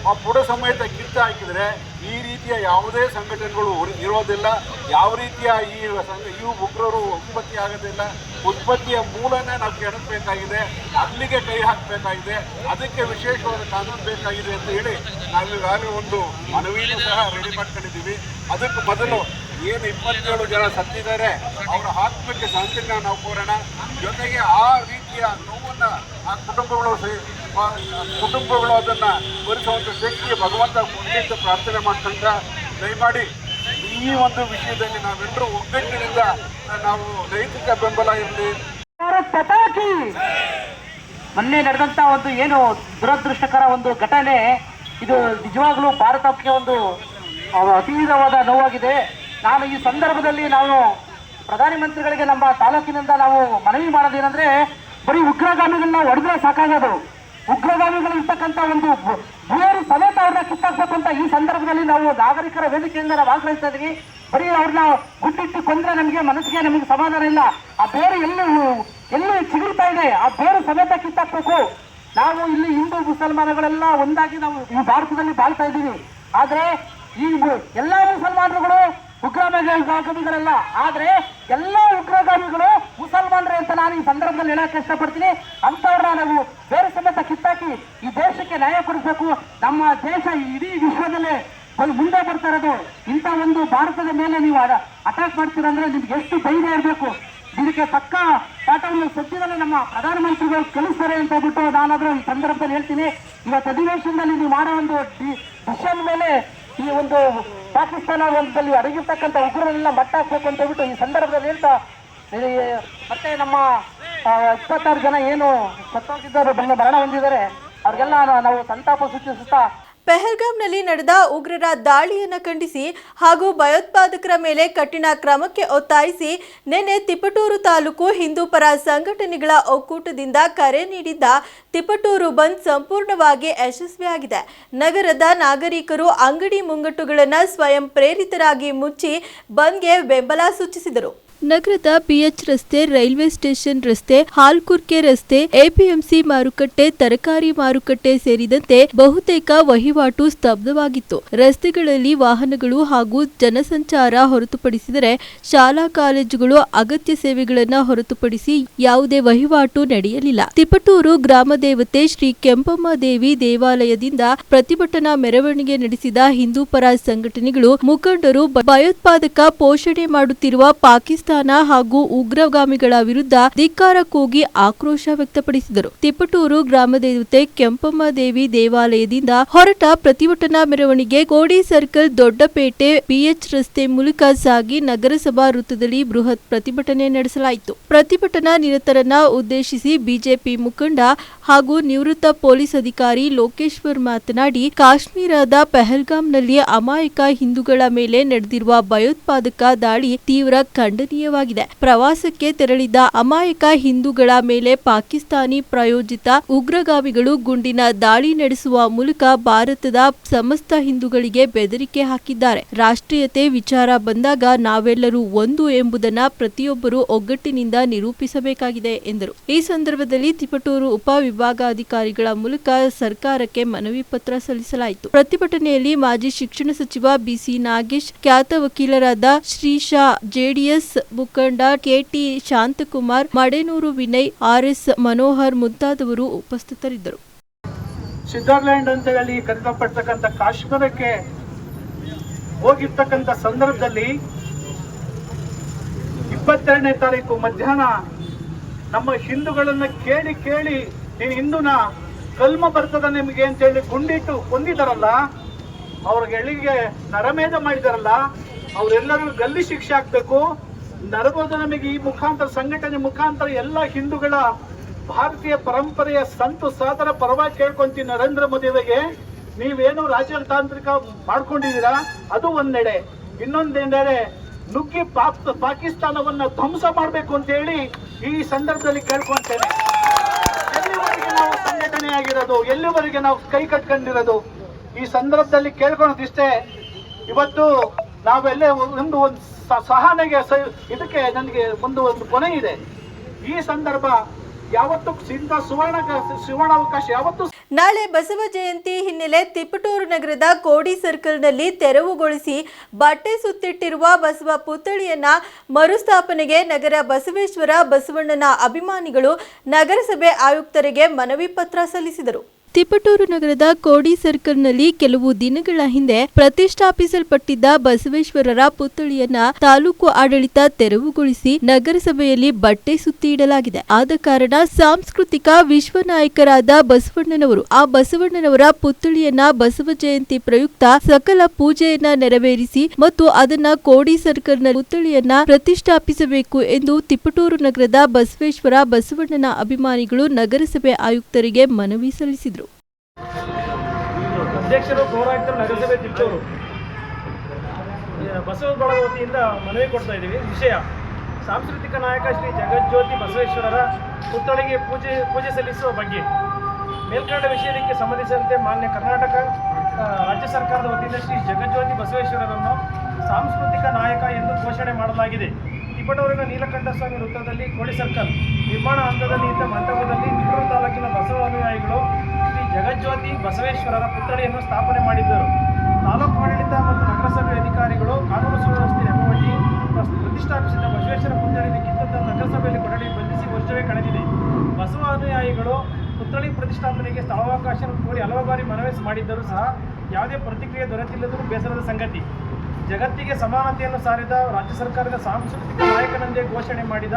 ಆ ಪುಡ ಸಮೇತ ಕಿತ್ತು ಹಾಕಿದರೆ ಈ ರೀತಿಯ ಯಾವುದೇ ಸಂಘಟನೆಗಳು ಇರೋದಿಲ್ಲ. ಯಾವ ರೀತಿಯ ಈ ಇವು ಉಗ್ರರು ಉತ್ಪತ್ತಿ ಆಗೋದಿಲ್ಲ ಉತ್ಪತ್ತಿಯ ಮೂಲನೇ ನಾವು ಕೆಡಿಸ್ಬೇಕಾಗಿದೆ. ಅಲ್ಲಿಗೆ ಕೈ ಹಾಕಬೇಕಾಗಿದೆ. ಅದಕ್ಕೆ ವಿಶೇಷವಾದ ಕಾನೂನು ಬೇಕಾಗಿದೆ ಅಂತ ಹೇಳಿ ನಾವು ಈಗಾಗಲೇ ಒಂದು ಮನವಿಯನ್ನು ಸಹ ರೆಡಿ ಮಾಡ್ಕೊಂಡಿದ್ದೀವಿ. ಅದಕ್ಕೆ ಮೊದಲು ಏನು ಇಪ್ಪತ್ತೇಳು ಜನ ಸತ್ತಿದ್ದಾರೆ, ಅವರ ಆತ್ಮಕ್ಕೆ ಶಾಂತಿನ ನಾವು ಕೋರೋಣ. ಜೊತೆಗೆ ಆ ರೀತಿಯ ನೋವನ್ನು ಆ ಕುಟುಂಬಗಳು ಕುಟುಂಬಗಳು ಅದನ್ನು ಭರಿಸುವಂಥ ಶಕ್ತಿ ಭಗವಂತ ಮುಂದಿಟ್ಟು ಪ್ರಾರ್ಥನೆ ಮಾಡ್ಕೊಂತ ದಯಮಾಡಿ ಈ ಒಂದು ವಿಷಯದಲ್ಲಿ ನಾವೆಲ್ಲರೂ ಒಗ್ಗಟ್ಟಿನಿಂದ ನಾವು ನೈತಿಕ ಬೆಂಬಲ ಇರಲಿ. ಮೊನ್ನೆ ನಡೆದಂತ ಒಂದು ಏನು ದುರದೃಷ್ಟಕರ ಒಂದು ಘಟನೆ, ಇದು ನಿಜವಾಗ್ಲೂ ಭಾರತಕ್ಕೆ ಒಂದು ಅತೀವವಾದ ನೋವಾಗಿದೆ. ನಾನು ಈ ಸಂದರ್ಭದಲ್ಲಿ ನಾವು ಪ್ರಧಾನಮಂತ್ರಿಗಳಿಗೆ ನಮ್ಮ ತಾಲೂಕಿನಿಂದ ನಾವು ಮನವಿ ಮಾಡೋದೇನೆಂದ್ರೆ, ಬರೀ ಉಗ್ರಗಾಮಿಗಳನ್ನ ಹೊಡೆದ್ರೆ ಸಾಕಾಗೋದು. ಉಗ್ರಗಾಮಿಗಳು ಇರ್ತಕ್ಕಂಥ ಒಂದು ಭೂರಿ ಸಮೇತ ಅವ್ರನ್ನ ಕಿತ್ತಾಕ್ಬೇಕು ಈ ಸಂದರ್ಭದಲ್ಲಿ ನಾವು ನಾಗರಿಕರ ವೇದಿಕೆಯಿಂದ ನಾವು ಆಗ್ರಹಿಸ್ತಾ ಬರೀ ಅವ್ರನ್ನ ಗುಟ್ಟಿಟ್ಟು ಕೊಂದ್ರೆ ನಮಗೆ ಮನಸ್ಸಿಗೆ ನಮಗೆ ಸಮಾಧಾನ ಇಲ್ಲ. ಆ ಬೇರೆ ಎಲ್ಲಿ ಎಲ್ಲಿ ಚಿಗುರ್ತಾ ಇದೆ. ಆ ಬೇರು ಸಮೇತ ಕಿತ್ತಾಕ್ಬೇಕು. ನಾವು ಇಲ್ಲಿ ಹಿಂದೂ ಮುಸಲ್ಮಾನಗಳೆಲ್ಲ ಒಂದಾಗಿ ನಾವು ಈ ಭಾರತದಲ್ಲಿ ಬಾಳ್ತಾ ಇದ್ದೀವಿ. ಆದರೆ ಈ ಎಲ್ಲಾ ಮುಸಲ್ಮಾನರುಗಳು ಉಗ್ರಗಾಮಿಗಳೆಲ್ಲ ಆದ್ರೆ ಎಲ್ಲ ಉಗ್ರಗಾಮಿಗಳು ಮುಸಲ್ಮಾನರೇ ಅಂತ ನಾನು ಈ ಸಂದರ್ಭದಲ್ಲಿ ಹೇಳಕ್ಕೆ ಇಷ್ಟಪಡ್ತೀನಿ. ಅಂತವ್ರನ್ನ ನಾವು ಬೇರೆ ಸಮೇತ ಕಿತ್ತಾಕಿ ಈ ದೇಶಕ್ಕೆ ನ್ಯಾಯ ಕೊಡಿಸಬೇಕು. ನಮ್ಮ ದೇಶ ಇಡೀ ವಿಶ್ವದಲ್ಲೇ ಒಂದು ಮುಂದೆ ಬರ್ತಾ ಇರೋದು. ಇಂಥ ಒಂದು ಭಾರತದ ಮೇಲೆ ನೀವು ಅಟ್ಯಾಕ್ ಮಾಡ್ತೀರಾ ಅಂದ್ರೆ ನಿಮ್ಗೆ ಎಷ್ಟು ಧೈರ್ಯ ಇರಬೇಕು? ಇದಕ್ಕೆ ತಕ್ಕ ಪಾಠವನ್ನು ಸದ್ಯದಲ್ಲೇ ನಮ್ಮ ಪ್ರಧಾನಮಂತ್ರಿಗಳು ಕಲಿಸ್ತಾರೆ ಅಂತ ಬಿಟ್ಟು ನಾನಾದ್ರೂ ಈ ಸಂದರ್ಭದಲ್ಲಿ ಹೇಳ್ತೀನಿ. ಇವತ್ತು ಅಧಿವೇಶನದಲ್ಲಿ ನೀವು ಮಾಡೋ ಒಂದು ಡಿಸಿಷನ್ ಮೇಲೆ ಈ ಒಂದು ಪಾಕಿಸ್ತಾನ ಒಂದಲ್ಲಿ ಅಡಗಿರ್ತಕ್ಕಂಥ ಉಗ್ರನೆಲ್ಲ ಮಟ್ಟ ಹಾಕ್ಬೇಕು ಅಂತ ಹೇಳ್ಬಿಟ್ಟು ಈ ಸಂದರ್ಭದಲ್ಲಿ ಹೇಳ್ತಾ ಮತ್ತೆ ನಮ್ಮ ಇಪ್ಪತ್ತಾರು ಜನ ಏನು ಸತ್ತೋಗಿದ್ದಾರೆ, ಬಂದು ಮರಣ ಹೊಂದಿದ್ದಾರೆ, ಅವ್ರಿಗೆಲ್ಲ ನಾವು ಸಂತಾಪ ಸೂಚಿಸುತ್ತಾ ಪೆಹಲ್ಗಾಮ್ನಲ್ಲಿ ನಡೆದ ಉಗ್ರರ ದಾಳಿಯನ್ನು ಖಂಡಿಸಿ ಹಾಗೂ ಭಯೋತ್ಪಾದಕರ ಮೇಲೆ ಕಠಿಣ ಕ್ರಮಕ್ಕೆ ಒತ್ತಾಯಿಸಿ ನಿನ್ನೆ ತಿಪಟೂರು ತಾಲೂಕು ಹಿಂದೂಪರ ಸಂಘಟನೆಗಳ ಒಕ್ಕೂಟದಿಂದ ಕರೆ ನೀಡಿದ್ದ ತಿಪಟೂರು ಬಂದ್ ಸಂಪೂರ್ಣವಾಗಿ ಯಶಸ್ವಿಯಾಗಿದೆ. ನಗರದ ನಾಗರಿಕರು ಅಂಗಡಿ ಮುಂಗಟ್ಟುಗಳನ್ನು ಸ್ವಯಂ ಪ್ರೇರಿತರಾಗಿ ಮುಚ್ಚಿ ಬಂದ್ಗೆ ಬೆಂಬಲ ಸೂಚಿಸಿದರು. ನಗರದ ಬಿಎಚ್ ರಸ್ತೆ, ರೈಲ್ವೆ ಸ್ಟೇಷನ್ ರಸ್ತೆ, ಹಾಲ್ಕುರ್ಕೆ ರಸ್ತೆ, ಎಪಿಎಂಸಿ ಮಾರುಕಟ್ಟೆ, ತರಕಾರಿ ಮಾರುಕಟ್ಟೆ ಸೇರಿದಂತೆ ಬಹುತೇಕ ವಹಿವಾಟು ಸ್ತಬ್ಧವಾಗಿತ್ತು. ರಸ್ತೆಗಳಲ್ಲಿ ವಾಹನಗಳು ಹಾಗೂ ಜನಸಂಚಾರ ಹೊರತುಪಡಿಸಿದರೆ ಶಾಲಾ ಕಾಲೇಜುಗಳು ಅಗತ್ಯ ಸೇವೆಗಳನ್ನು ಹೊರತುಪಡಿಸಿ ಯಾವುದೇ ವಹಿವಾಟು ನಡೆಯಲಿಲ್ಲ. ತಿಪಟೂರು ಗ್ರಾಮ ದೇವತೆ ಶ್ರೀ ಕೆಂಪಮ್ಮ ದೇವಿ ದೇವಾಲಯದಿಂದ ಪ್ರತಿಭಟನಾ ಮೆರವಣಿಗೆ ನಡೆಸಿದ ಹಿಂದೂಪರ ಸಂಘಟನೆಗಳು ಮುಖಂಡರು ಭಯೋತ್ಪಾದಕ ಪೋಷಣೆ ಮಾಡುತ್ತಿರುವ ಪಾಕಿಸ್ತಾನ ಹಾಗೂ ಉಗ್ರಗಾಮಿಗಳ ವಿರುದ್ಧ ಧಿಕ್ಕಾರ ಕೂಗಿ ಆಕ್ರೋಶ ವ್ಯಕ್ತಪಡಿಸಿದರು. ತಿಪಟೂರು ಗ್ರಾಮ ದೇವತೆ ಕೆಂಪಮ್ಮ ದೇವಿ ದೇವಾಲಯದಿಂದ ಹೊರಟ ಪ್ರತಿಭಟನಾ ಮೆರವಣಿಗೆ ಕೋಡಿ ಸರ್ಕಲ್ ದೊಡ್ಡಪೇಟೆ ಬಿಎಚ್ ರಸ್ತೆ ಮೂಲಕ ಸಾಗಿ ನಗರಸಭಾ ವೃತ್ತದಲ್ಲಿ ಬೃಹತ್ ಪ್ರತಿಭಟನೆ ನಡೆಸಲಾಯಿತು. ಪ್ರತಿಭಟನಾ ನಿರತರನ್ನ ಉದ್ದೇಶಿಸಿ ಬಿಜೆಪಿ ಮುಖಂಡ ಹಾಗೂ ನಿವೃತ್ತ ಪೊಲೀಸ್ ಅಧಿಕಾರಿ ಲೋಕೇಶ್ವರ್ ಮಾತನಾಡಿ, ಕಾಶ್ಮೀರದ ಪೆಹಲ್ಗಾಂನಲ್ಲಿ ಅಮಾಯಕ ಹಿಂದೂಗಳ ಮೇಲೆ ನಡೆದಿರುವ ಭಯೋತ್ಪಾದಕ ದಾಳಿ ತೀವ್ರ ಖಂಡನೀಯವಾಗಿದೆ ಪ್ರವಾಸಕ್ಕೆ ತೆರಳಿದ ಅಮಾಯಕ ಹಿಂದೂಗಳ ಮೇಲೆ ಪಾಕಿಸ್ತಾನಿ ಪ್ರಾಯೋಜಿತ ಉಗ್ರಗಾಮಿಗಳು ಗುಂಡಿನ ದಾಳಿ ನಡೆಸುವ ಮೂಲಕ ಭಾರತದ ಸಮಸ್ತ ಹಿಂದೂಗಳಿಗೆ ಬೆದರಿಕೆ ಹಾಕಿದ್ದಾರೆ. ರಾಷ್ಟ್ರೀಯತೆ ವಿಚಾರ ಬಂದಾಗ ನಾವೆಲ್ಲರೂ ಒಂದು ಎಂಬುದನ್ನ ಪ್ರತಿಯೊಬ್ಬರು ಒಗ್ಗಟ್ಟಿನಿಂದ ನಿರೂಪಿಸಬೇಕಾಗಿದೆ ಎಂದರು. ಈ ಸಂದರ್ಭದಲ್ಲಿ ತಿಪಟೂರು ಉಪ ವಿಭಾಗಾಧಿಕಾರಿಗಳ ಮೂಲಕ ಸರ್ಕಾರಕ್ಕೆ ಮನವಿ ಪತ್ರ ಸಲ್ಲಿಸಲಾಯಿತು. ಪ್ರತಿಭಟನೆಯಲ್ಲಿ ಮಾಜಿ ಶಿಕ್ಷಣ ಸಚಿವ ಬಿಸಿ ನಾಗೇಶ್, ಖ್ಯಾತ ವಕೀಲರಾದ ಶ್ರೀಶಾ ಜೆಡಿಎಸ್ ಮುಖಂಡ K T Shanthakumar, Madenuru Vinay R S Manohar ಮುಂತಾದವರು ಉಪಸ್ಥಿತರಿದ್ದರು. ಸ್ವಿಟ್ಜರ್ಲ್ಯಾಂಡ್ ಅಂತ ಹೇಳಿ ಕರೆಯಲ್ಪಡ್ತಕ್ಕಂಥ ಕಾಶ್ಮೀರಕ್ಕೆ ಹೋಗಿರ್ತಕ್ಕಂಥ ಸಂದರ್ಭದಲ್ಲಿ ಇಪ್ಪತ್ತೆರಡನೇ ತಾರೀಕು ಮಧ್ಯಾಹ್ನ ನಮ್ಮ ಹಿಂದೂಗಳನ್ನ ಕೇಳಿ ಕೇಳಿ ನೀನು ಹಿಂದೂನ ಕಲ್ಮ ಬರ್ತದ ನಿಮಗೆ ಅಂತ ಹೇಳಿ ಗುಂಡಿಟ್ಟು ಕೊಂದಿದಾರಲ್ಲ, ಅವ್ರಿಗೆ ಎಳಿಗೆ ನರಮೇಧ ಮಾಡಿದಾರಲ್ಲ, ಅವರೆಲ್ಲರಿಗೂ ಗಲ್ಲಿ ಶಿಕ್ಷೆ ಆಗ್ಬೇಕು ನರಬೋಧ ನಮಗೆ ಈ ಮುಖಾಂತರ, ಸಂಘಟನೆ ಮುಖಾಂತರ ಎಲ್ಲ ಹಿಂದೂಗಳ ಭಾರತೀಯ ಪರಂಪರೆಯ ಸಂತು ಸಾಧನ ಪರವಾಗಿ ಕೇಳ್ಕೊಂತೀನಿ ನರೇಂದ್ರ ಮೋದಿ ಅವರಿಗೆ. ನೀವೇನು ರಾಜತಾಂತ್ರಿಕ ಮಾಡ್ಕೊಂಡಿದ್ದೀರಾ? ಅದು ಒಂದೆಡೆ. ಇನ್ನೊಂದೆಡೆ ನುಗ್ಗಿ ಪಾಕ್, ಪಾಕಿಸ್ತಾನವನ್ನ ಧ್ವಂಸ ಮಾಡಬೇಕು ಅಂತ ಹೇಳಿ ಈ ಸಂದರ್ಭದಲ್ಲಿ ಕೇಳ್ಕೊಳ್ತೇನೆ ಎಲ್ಲಿವರೆಗೆ ನಾವು ಸಂಘಟನೆ ಆಗಿರೋದು? ಎಲ್ಲಿವರೆಗೆ ನಾವು ಕೈ ಕಟ್ಕೊಂಡಿರೋದು? ಈ ಸಂದರ್ಭದಲ್ಲಿ ಕೇಳ್ಕೊಳೋದಿಷ್ಟೇ. ಇವತ್ತು ನಾವೆಲ್ಲ ಒಂದು ಒಂದು ಸಹನೆಗೆ ಸ- ಇದಕ್ಕೆ ನನಗೆ ಒಂದು ಒಂದು ಕೊನೆ ಇದೆ. ಈ ಸಂದರ್ಭ ಯಾವತ್ತೂ ಇಂಥ ಸುವರ್ಣ ಸುವರ್ಣಾವಕಾಶ ಯಾವತ್ತೂ ನಾಳೆ ಬಸವ ಜಯಂತಿ ಹಿನ್ನೆಲೆ ತಿಪಟೂರು ನಗರದ ಕೋಡಿ ಸರ್ಕಲ್ನಲ್ಲಿ ತೆರವುಗೊಳಿಸಿ ಬಟ್ಟೆ ಸುತ್ತಿಟ್ಟಿರುವ ಬಸವ ಪುತ್ಥಳಿಯನ್ನ ಮರುಸ್ಥಾಪನೆಗೆ ನಗರ ಬಸವೇಶ್ವರ ಬಸವಣ್ಣನ ಅಭಿಮಾನಿಗಳು ನಗರಸಭೆ ಆಯುಕ್ತರಿಗೆ ಮನವಿ ಪತ್ರ ಸಲ್ಲಿಸಿದರು. ತಿಪಟೂರು ನಗರದ ಕೋಡಿ ಸರ್ಕಲ್ನಲ್ಲಿ ಕೆಲವು ದಿನಗಳ ಹಿಂದೆ ಪ್ರತಿಷ್ಠಾಪಿಸಲ್ಪಟ್ಟಿದ್ದ ಬಸವೇಶ್ವರರ ಪುತ್ಥಳಿಯನ್ನ ತಾಲೂಕು ಆಡಳಿತ ತೆರವುಗೊಳಿಸಿ ನಗರಸಭೆಯಲ್ಲಿ ಬಟ್ಟೆ ಸುತ್ತಿ ಇಡಲಾಗಿದೆ. ಆದ ಕಾರಣ ಸಾಂಸ್ಕೃತಿಕ ವಿಶ್ವ ನಾಯಕರಾದ ಬಸವಣ್ಣನವರು ಆ ಬಸವಣ್ಣನವರ ಪುತ್ಥಳಿಯನ್ನ ಬಸವ ಜಯಂತಿ ಪ್ರಯುಕ್ತ ಸಕಲ ಪೂಜೆಯನ್ನ ನೆರವೇರಿಸಿ ಮತ್ತು ಅದನ್ನ ಕೋಡಿ ಸರ್ಕಲ್ನ ಪುತ್ಥಳಿಯನ್ನ ಪ್ರತಿಷ್ಠಾಪಿಸಬೇಕು ಎಂದು ತಿಪಟೂರು ನಗರದ ಬಸವೇಶ್ವರ ಬಸವಣ್ಣನ ಅಭಿಮಾನಿಗಳು ನಗರಸಭೆ ಆಯುಕ್ತರಿಗೆ ಮನವಿ ಸಲ್ಲಿಸಿದರು. ಅಧ್ಯಕ್ಷರು ಪೌರಾಯುಕ್ತರು ನಗರಸಭೆ ತಿಳಿಸೋರು ಬಸವ ವತಿಯಿಂದ ಮನವಿ ಕೊಡ್ತಾ ಇದ್ದೀವಿ. ವಿಷಯ, ಸಾಂಸ್ಕೃತಿಕ ನಾಯಕ ಶ್ರೀ ಜಗಜ್ಯೋತಿ ಬಸವೇಶ್ವರರ ಪುತ್ಥಳಿಗೆ ಪೂಜೆ ಪೂಜೆ ಸಲ್ಲಿಸುವ ಬಗ್ಗೆ. ಮೇಲ್ಕಂಡ ವಿಷಯಕ್ಕೆ ಸಂಬಂಧಿಸಿದಂತೆ ಮಾನ್ಯ ಕರ್ನಾಟಕ ರಾಜ್ಯ ಸರ್ಕಾರದ ವತಿಯಿಂದ ಶ್ರೀ ಜಗಜ್ಯೋತಿ ಬಸವೇಶ್ವರರನ್ನು ಸಾಂಸ್ಕೃತಿಕ ನಾಯಕ ಎಂದು ಘೋಷಣೆ ಮಾಡಲಾಗಿದೆ. ತಿಪ್ಪಟೂರಿನ ನೀಲಕಂಠ ಸ್ವಾಮಿ ವೃತ್ತದಲ್ಲಿ ಕೋಳಿ ಸರ್ಕಲ್ ನಿರ್ಮಾಣ ಹಂತದಲ್ಲಿ ಇದ್ದ ಮಂಟಪದಲ್ಲಿ ತಿಪ್ಪೂರು ತಾಲೂಕಿನ ಬಸವ ಅನುಯಾಯಿಗಳು ಜಗಜ್ಯೋತಿ ಬಸವೇಶ್ವರರ ಪುತ್ಥಳಿಯನ್ನು ಸ್ಥಾಪನೆ ಮಾಡಿದ್ದರು. ತಾಲೂಕು ಆಡಳಿತ ಮತ್ತು ನಗರಸಭೆ ಅಧಿಕಾರಿಗಳು ಕಾನೂನು ಸುವ್ಯವಸ್ಥೆ ಪ್ರಸ್- ಪ್ರತಿಷ್ಠಾಪಿಸಿದ ಬಸವೇಶ್ವರ ಪುತ್ಥಳಿಯನ್ನು ಕಿತ್ತಂತ ನಗರಸಭೆಯಲ್ಲಿ ಕೊಠಡಿ ಬಂಧಿಸಿ ವರ್ಷವೇ ಕಳೆದಿದೆ. ಬಸವ ಅನುಯಾಯಿಗಳು ಪುತ್ಥಳಿ ಪ್ರತಿಷ್ಠಾಪನೆಗೆ ಸ್ಥಳಾವಕಾಶ ಕೋರಿ ಹಲವು ಬಾರಿ ಮನವಿ ಮಾಡಿದ್ದರೂ ಸಹ ಯಾವುದೇ ಪ್ರತಿಕ್ರಿಯೆ ದೊರೆತಿಲ್ಲದರೂ ಬೇಸರದ ಸಂಗತಿ. ಜಗತ್ತಿಗೆ ಸಮಾನತೆಯನ್ನು ಸಾರಿದ ರಾಜ್ಯ ಸರ್ಕಾರದ ಸಾಂಸ್ಕೃತಿಕ ನಾಯಕನಂದೇ ಘೋಷಣೆ ಮಾಡಿದ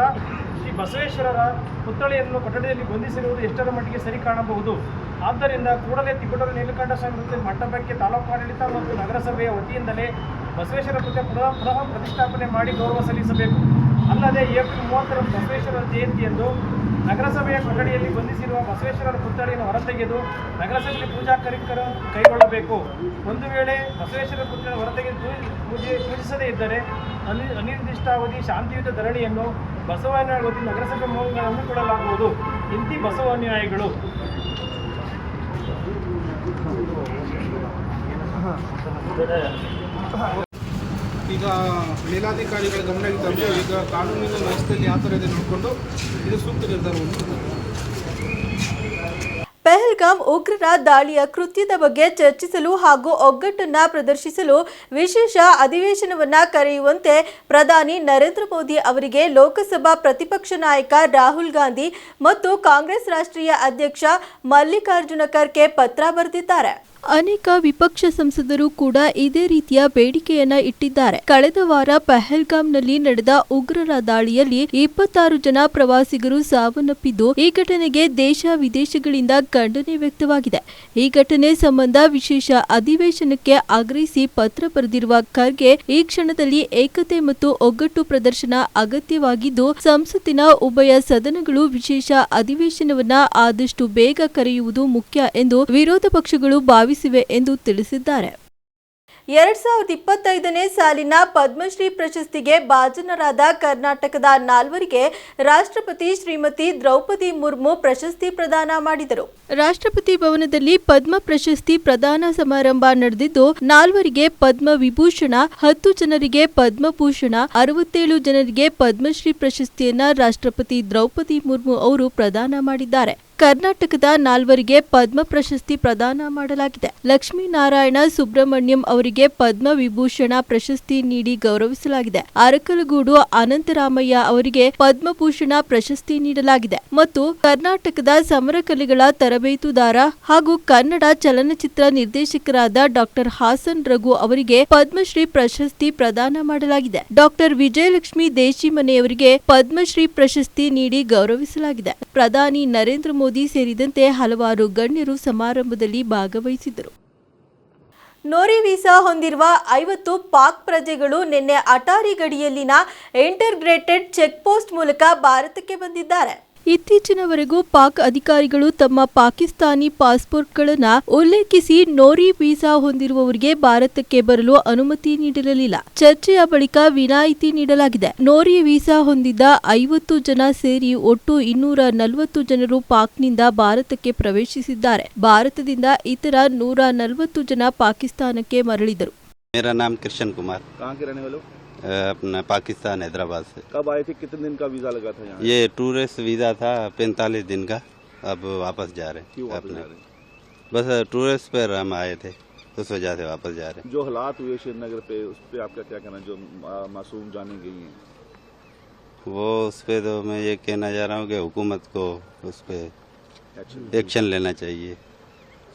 ಶ್ರೀ ಬಸವೇಶ್ವರರ ಪುತ್ಥಳಿಯನ್ನು ಕೊಠಡಿಯಲ್ಲಿ ಬಂಧಿಸಿರುವುದು ಎಷ್ಟರ ಮಟ್ಟಿಗೆ ಸರಿ ಕಾಣಬಹುದು? ಆದ್ದರಿಂದ ಕೂಡಲೇ ತಿಪಟೂರು ನೀಲಕಂಠ ಸ್ವಾಮಿ ಮಂಟಪಕ್ಕೆ ತಾಲೂಕು ಆಡಳಿತ ಮತ್ತು ನಗರಸಭೆಯ ವತಿಯಿಂದಲೇ ಬಸವೇಶ್ವರ ಪುತ್ಥ ಪುನಃ ಪುನಃ ಪ್ರತಿಷ್ಠಾಪನೆ ಮಾಡಿ ಗೌರವ ಸಲ್ಲಿಸಬೇಕು. ಅಲ್ಲದೆ ಏಪ್ರಿಲ್ ಮೂವತ್ತರ ಬಸವೇಶ್ವರ ಜಯಂತಿಯಂದು ನಗರಸಭೆಯ ಕೊಠಡಿಯಲ್ಲಿ ಬಂಧಿಸಿರುವ ಬಸವೇಶ್ವರರ ಪುತ್ಥಳಿಯನ್ನು ಹೊರತೆಗೆದು ನಗರಸಭೆಯಲ್ಲಿ ಪೂಜಾ ಕಾರ್ಯಕ್ರಮ ಕೈಗೊಳ್ಳಬೇಕು. ಒಂದು ವೇಳೆ ಬಸವೇಶ್ವರ ಪುತ್ರ ಹೊರತೆಗೆದು ಪೂಜೆ- ಪೂಜೆ ಪೂಜಿಸದೇ ಇದ್ದರೆ ಅನಿ ಅನಿರ್ದಿಷ್ಟಾವಧಿ ಶಾಂತಿಯುತ ಧರಣಿಯನ್ನು ಬಸವನ ನಗರಸಭೆ ಮೂಲಕ ಹಮ್ಮಿಕೊಳ್ಳಲಾಗುವುದು ಇಂತಿ ಬಸವ ಈಗ ಮೇಲಾಧಿಕಾರಿಗಳ ಗಮನಕ್ಕೆ ತಂದು ಈಗ ಕಾನೂನಿನ ವ್ಯವಸ್ಥೆಯಲ್ಲಿ ಯಾವ ಥರ ಇದೆ ನೋಡಿಕೊಂಡು ಇದು ಸೂಕ್ತ ನಿರ್ಧಾರವನ್ನು ಪೆಹಲ್ಗಾಮ್ ಉಗ್ರರ ದಾಳಿಯ ಕೃತ್ಯದ ಬಗ್ಗೆ ಚರ್ಚಿಸಲು ಹಾಗೂ ಒಗ್ಗಟ್ಟನ್ನ ಪ್ರದರ್ಶಿಸಲು ವಿಶೇಷ ಅಧಿವೇಶನವನ್ನ ಕರೆಯುವಂತೆ ಪ್ರಧಾನಿ ನರೇಂದ್ರ ಮೋದಿ ಅವರಿಗೆ ಲೋಕಸಭಾ ಪ್ರತಿಪಕ್ಷ ನಾಯಕ ರಾಹುಲ್ ಗಾಂಧಿ ಮತ್ತು ಕಾಂಗ್ರೆಸ್ ರಾಷ್ಟ್ರೀಯ ಅಧ್ಯಕ್ಷ ಮಲ್ಲಿಕಾರ್ಜುನ ಖರ್ಗೆ ಪತ್ರ ಬರೆದಿದ್ದಾರೆ. ಅನೇಕ ವಿಪಕ್ಷ ಸಂಸದರು ಕೂಡ ಇದೇ ರೀತಿಯ ಬೇಡಿಕೆಯನ್ನ ಇಟ್ಟಿದ್ದಾರೆ. ಕಳೆದ ವಾರ ಪಹಲ್ಗಾಮ್ನಲ್ಲಿ ನಡೆದ ಉಗ್ರರ ದಾಳಿಯಲ್ಲಿ ಇಪ್ಪತ್ತಾರು ಜನ ಪ್ರವಾಸಿಗರು ಸಾವನ್ನಪ್ಪಿದ್ದು, ಈ ಘಟನೆಗೆ ದೇಶ ವಿದೇಶಗಳಿಂದ ಖಂಡನೆ ವ್ಯಕ್ತವಾಗಿದೆ. ಈ ಘಟನೆ ಸಂಬಂಧ ವಿಶೇಷ ಅಧಿವೇಶನಕ್ಕೆ ಆಗ್ರಹಿಸಿ ಪತ್ರ ಬರೆದಿರುವ ಖರ್ಗೆ, ಈ ಕ್ಷಣದಲ್ಲಿ ಏಕತೆ ಮತ್ತು ಒಗ್ಗಟ್ಟು ಪ್ರದರ್ಶನ ಅಗತ್ಯವಾಗಿದ್ದು, ಸಂಸತ್ತಿನ ಉಭಯ ಸದನಗಳು ವಿಶೇಷ ಅಧಿವೇಶನವನ್ನ ಆದಷ್ಟು ಬೇಗ ಕರೆಯುವುದು ಮುಖ್ಯ ಎಂದು ವಿರೋಧ ಪಕ್ಷಗಳು ಭಾವಿಸಿವೆ ಎಂದು ತಿಳಿಸಿದ್ದಾರೆ. ಎರಡ್ ಸಾವಿರದ ಇಪ್ಪತ್ತೈದನೇ ಸಾಲಿನ ಪದ್ಮಶ್ರೀ ಪ್ರಶಸ್ತಿಗೆ ಭಾಜನರಾದ ಕರ್ನಾಟಕದ ನಾಲ್ವರಿಗೆ ರಾಷ್ಟ್ರಪತಿ ಶ್ರೀಮತಿ ದ್ರೌಪದಿ ಮುರ್ಮು ಪ್ರಶಸ್ತಿ ಪ್ರದಾನ ಮಾಡಿದರು. ರಾಷ್ಟ್ರಪತಿ ಭವನದಲ್ಲಿ ಪದ್ಮ ಪ್ರಶಸ್ತಿ ಪ್ರದಾನ ಸಮಾರಂಭ ನಡೆದಿದ್ದು ನಾಲ್ವರಿಗೆ ಪದ್ಮ ವಿಭೂಷಣ ಹತ್ತು ಜನರಿಗೆ ಪದ್ಮಭೂಷಣ ಅರವತ್ತೇಳು ಜನರಿಗೆ ಪದ್ಮಶ್ರೀ ಪ್ರಶಸ್ತಿಯನ್ನ ರಾಷ್ಟ್ರಪತಿ ದ್ರೌಪದಿ ಮುರ್ಮು ಅವರು ಪ್ರದಾನ ಮಾಡಿದ್ದಾರೆ. ಕರ್ನಾಟಕದ ನಾಲ್ವರಿಗೆ ಪದ್ಮ ಪ್ರಶಸ್ತಿ ಪ್ರದಾನ ಮಾಡಲಾಗಿದೆ. ಲಕ್ಷ್ಮೀನಾರಾಯಣ ಸುಬ್ರಹ್ಮಣ್ಯಂ ಅವರಿಗೆ ಪದ್ಮ ವಿಭೂಷಣ ಪ್ರಶಸ್ತಿ ನೀಡಿ ಗೌರವಿಸಲಾಗಿದೆ. ಅರಕಲಗೂಡು ಅನಂತರಾಮಯ್ಯ ಅವರಿಗೆ ಪದ್ಮಭೂಷಣ ಪ್ರಶಸ್ತಿ ನೀಡಲಾಗಿದೆ. ಮತ್ತು ಕರ್ನಾಟಕದ ಸಮರ ಕಲೆಗಳ ತರಬೇತುದಾರ ಹಾಗೂ ಕನ್ನಡ ಚಲನಚಿತ್ರ ನಿರ್ದೇಶಕರಾದ ಡಾಕ್ಟರ್ ಹಾಸನ್ ರಘು ಅವರಿಗೆ ಪದ್ಮಶ್ರೀ ಪ್ರಶಸ್ತಿ ಪ್ರದಾನ ಮಾಡಲಾಗಿದೆ. ಡಾಕ್ಟರ್ ವಿಜಯಲಕ್ಷ್ಮಿ ದೇಶಿಮನೆಯವರಿಗೆ ಪದ್ಮಶ್ರೀ ಪ್ರಶಸ್ತಿ ನೀಡಿ ಗೌರವಿಸಲಾಗಿದೆ. ಪ್ರಧಾನಿ ನರೇಂದ್ರ ಮೋದಿ ಸೇರಿದಂತೆ ಹಲವಾರು ಗಣ್ಯರು ಸಮಾರಂಭದಲ್ಲಿ ಭಾಗವಹಿಸಿದ್ದರು. ನೋರಿ ವೀಸಾ ಹೊಂದಿರುವ ಐವತ್ತು ಪಾಕ್ ಪ್ರಜೆಗಳು ನಿನ್ನೆ ಅಟಾರಿ ಗಡಿಯಲ್ಲಿನ ಇಂಟರ್ಗ್ರೇಟೆಡ್ ಚೆಕ್ ಪೋಸ್ಟ್ ಮೂಲಕ ಭಾರತಕ್ಕೆ ಬಂದಿದ್ದಾರೆ. ಇತ್ತೀಚಿನವರೆಗೂ ಪಾಕ್ ಅಧಿಕಾರಿಗಳು ತಮ್ಮ ಪಾಕಿಸ್ತಾನಿ ಪಾಸ್ಪೋರ್ಟ್ಗಳನ್ನು ಉಲ್ಲೇಖಿಸಿ ನೋರಿ ವೀಸಾ ಹೊಂದಿರುವವರಿಗೆ ಭಾರತಕ್ಕೆ ಬರಲು ಅನುಮತಿ ನೀಡಿರಲಿಲ್ಲ ಚರ್ಚೆಯ ಬಳಿಕ ವಿನಾಯಿತಿ ನೀಡಲಾಗಿದೆ ನೋರಿ ವೀಸಾ ಹೊಂದಿದ್ದ ಐವತ್ತು ಜನ ಸೇರಿ ಒಟ್ಟು ಇನ್ನೂರ ನಲವತ್ತು ಜನರು ಪಾಕ್ನಿಂದ ಭಾರತಕ್ಕೆ ಪ್ರವೇಶಿಸಿದ್ದಾರೆ ಭಾರತದಿಂದ ಇತರ ನೂರ ನಲವತ್ತು ಜನ ಪಾಕಿಸ್ತಾನಕ್ಕೆ ಮರಳಿದರು मेरा नाम कृष्ण कुमार कहाँ के रहने वाले हो अ, अपना पाकिस्तान हैदराबाद से। कब आए थे? कितने दिन का वीज़ा लगा था यहाँ? ये टूरिस्ट वीज़ा था पैंतालीस दिन का। अब वापस जा रहे क्यों हैं वापस अपने। जा रहे बस टूरिस्ट पर हम आए थे उस वजह से वापस जा रहे हैं। जो हालात हुए श्रीनगर पे उस पर आपका क्या कहना जो मासूम जाने गई हैं। वो उस पर तो मैं ये कहना चाह रहा हूँ कि हुकूमत को उस पर एक्शन लेना चाहिए।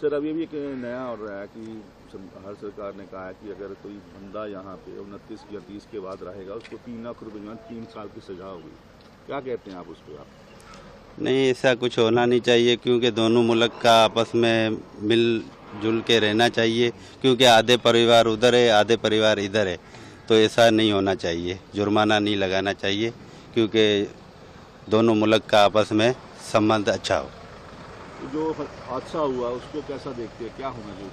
सर अभी भी एक नया और रहा है कि हर सरकार ने कहा है कि अगर कोई बंदा यहाँ पे उनतीस या तीस के बाद रहेगा उसको तीन लाख रुपए जो तीन साल की सजा होगी। क्या कहते हैं आप उस पर आप? नहीं ऐसा कुछ होना नहीं चाहिए क्योंकि दोनों मुल्क का आपस में मिल जुल के रहना चाहिए क्योंकि आधे परिवार उधर है आधे परिवार इधर है। तो ऐसा नहीं होना चाहिए जुर्माना नहीं लगाना चाहिए क्योंकि दोनों मुल्क का आपस में संबंध अच्छा हो। जो हादसा हुआ उसको कैसा देखते हैं? क्या होना चाहिए?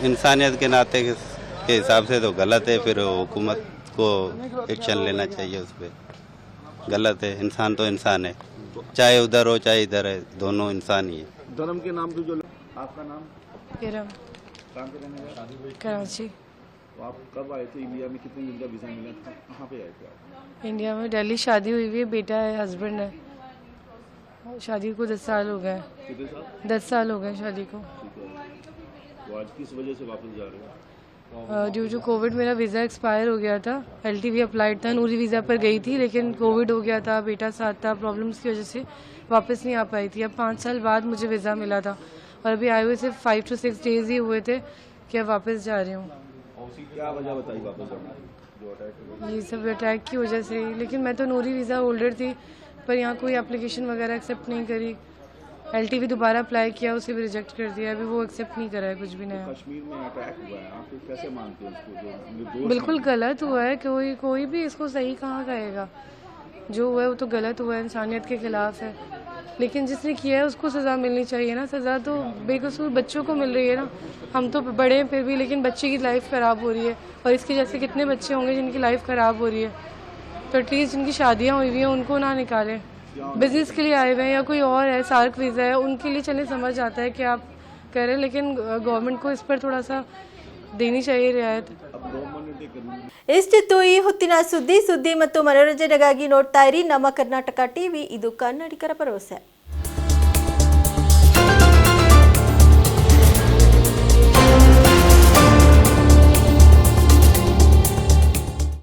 इंसानियत के नाते के हिसाब से तो गलत है फिर हुकूमत को एक्शन लेना चाहिए उस पर गलत है इंसान तो इंसान है। चाहे उधर हो चाहे इधर है दोनों इंसान ही है। धर्म के नाम पे जो आपका नाम? किरम। कराची। तो आप कब आए थे इंडिया में? कितने दिन का वीज़ा मिला था? कहाँ पे आए थे आप? इंडिया में दिल्ली शादी हुई हुई है बेटा है हस्बैंड है। शादी को दस साल हो गए। दस साल हो गए शादी को। तो आज किस वजह से वापस जा रहे हो? ड्यू टू कोविड मेरा वीज़ा एक्सपायर हो गया था। एल टी वी अप्लाइड था नूरी वीज़ा पर गई थी लेकिन कोविड हो गया था बेटा साथ था प्रॉब्लम्स की वजह से वापस नहीं आ पाई थी। अब पाँच साल बाद मुझे वीज़ा मिला था और अभी आए हुए सिर्फ़ फाइव टू सिक्स डेज़ ही हुए थे कि अब वापस जा रही हूँ। क्या वजह बताई वापस ये सब अटैक की वजह से। लेकिन मैं तो नूरी वीज़ा होल्डर थी पर यहाँ कोई एप्लीकेशन वगैरह एक्सेप्ट नहीं करी। एल टी वी दोबारा अप्लाई किया उसे भी रिजेक्ट कर दिया अभी वो एक्सेप्ट नहीं करा है कुछ भी नया। कश्मीर में अटैक हुआ है आप कैसे मानते हैं उसको? जो बिल्कुल गलत हुआ है कोई कोई भी इसको सही कहाँ कहेगा? जो हुआ है वो तो गलत हुआ है इंसानियत के खिलाफ है। लेकिन जिसने किया है उसको सज़ा मिलनी चाहिए ना सज़ा तो बेकसूर बच्चों को मिल रही है ना। हम तो बड़े हैं फिर भी लेकिन बच्चे की लाइफ ख़राब हो रही है। और इसके जैसे कितने बच्चे होंगे जिनकी लाइफ ख़राब हो रही है? तो एटलीस्ट जिनकी शादियाँ हुई हुई हैं उनको ना निकालें। बिजनेस के लिए आए हुए हैं या कोई और है सार्क वीज़ा है उनके लिए चले समझ आता है कि आप कह रहे हैं लेकिन गवर्नमेंट को इस पर थोड़ा सा देनी चाहिए रियायत ಇಷ್ಟಿತ್ತು ಈ ಹೊತ್ತಿನ ಸುದ್ದಿ ಸುದ್ದಿ ಮತ್ತು ಮನೋರಂಜನೆಗಾಗಿ ನೋಡ್ತಾ ಇರಿ ನಮ್ಮ ಕರ್ನಾಟಕ ಟಿವಿ ಇದು ಕನ್ನಡಿಗರ ಭರವಸೆ